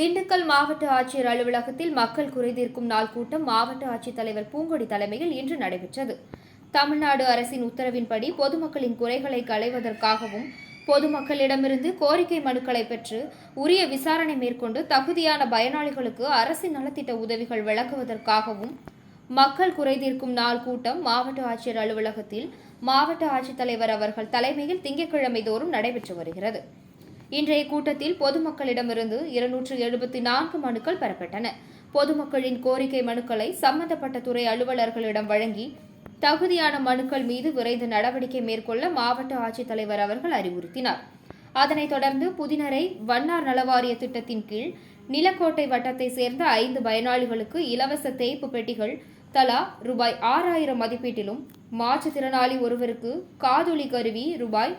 திண்டுக்கல் மாவட்ட ஆட்சியர் அலுவலகத்தில் மக்கள் குறைதீர்க்கும் நாள் கூட்டம் மாவட்ட ஆட்சித்தலைவர் பூங்கொடி தலைமையில் இன்று நடைபெற்றது. தமிழ்நாடு அரசின் உத்தரவின்படி பொதுமக்களின் குறைகளை களைவதற்காகவும் பொதுமக்களிடமிருந்து கோரிக்கை மனுக்களை பெற்று உரிய விசாரணை மேற்கொண்டு தகுதியான பயனாளிகளுக்கு அரசின் நலத்திட்ட உதவிகள் வழங்குவதற்காகவும் மக்கள் குறைதீர்க்கும் நாள் கூட்டம் மாவட்ட ஆட்சியர் அலுவலகத்தில் மாவட்ட ஆட்சித்தலைவர் அவர்கள் தலைமையில் திங்கட்கிழமை தோறும் நடைபெற்று வருகிறது. இன்றைய கூட்டத்தில் பொதுமக்களிடமிருந்து இருநூற்று எழுபத்தி நான்கு மனுக்கள் பெறப்பட்டன. பொதுமக்களின் கோரிக்கை மனுக்களை சம்பந்தப்பட்ட துறை அலுவலர்களிடம் வழங்கி தகுதியான மனுக்கள் மீது விரைந்து நடவடிக்கை மேற்கொள்ள மாவட்ட ஆட்சித்தலைவர் அவர்கள் அறிவுறுத்தினார். அதனைத் தொடர்ந்து புதினரை வண்ணார் நலவாரிய திட்டத்தின் கீழ் நிலக்கோட்டை வட்டத்தை சேர்ந்த ஐந்து பயனாளிகளுக்கு இலவச தேய்ப்பு பெட்டிகள் தலா ரூபாய் ஆறாயிரம் மதிப்பீட்டிலும் மாற்றுத்திறனாளி ஒருவருக்கு காதொலி கருவி ரூபாய்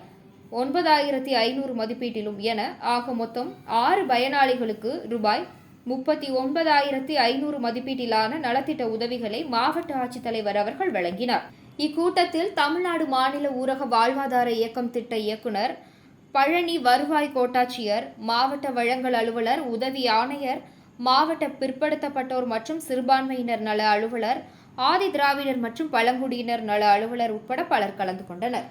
ஒன்பதாயிரத்தி ஐநூறு மதிப்பீட்டிலும் என ஆக மொத்தம் ஆறு பயனாளிகளுக்கு ரூபாய் முப்பத்தி ஒன்பதாயிரத்தி ஐநூறு மதிப்பீட்டிலான நலத்திட்ட உதவிகளை மாவட்ட ஆட்சித்தலைவர் அவர்கள் வழங்கினார். இக்கூட்டத்தில் தமிழ்நாடு மாநில ஊரக வாழ்வாதார இயக்கம் திட்ட இயக்குனர் பழனி வருவாய் கோட்டாட்சியர் மாவட்ட வழங்கல் அலுவலர் உதவி ஆணையர் மாவட்ட பிற்படுத்தப்பட்டோர் மற்றும் சிறுபான்மையினர் நல அலுவலர் ஆதி திராவிடர் மற்றும் பழங்குடியினர் நல அலுவலர் உட்பட பலர் கலந்து கொண்டனர்.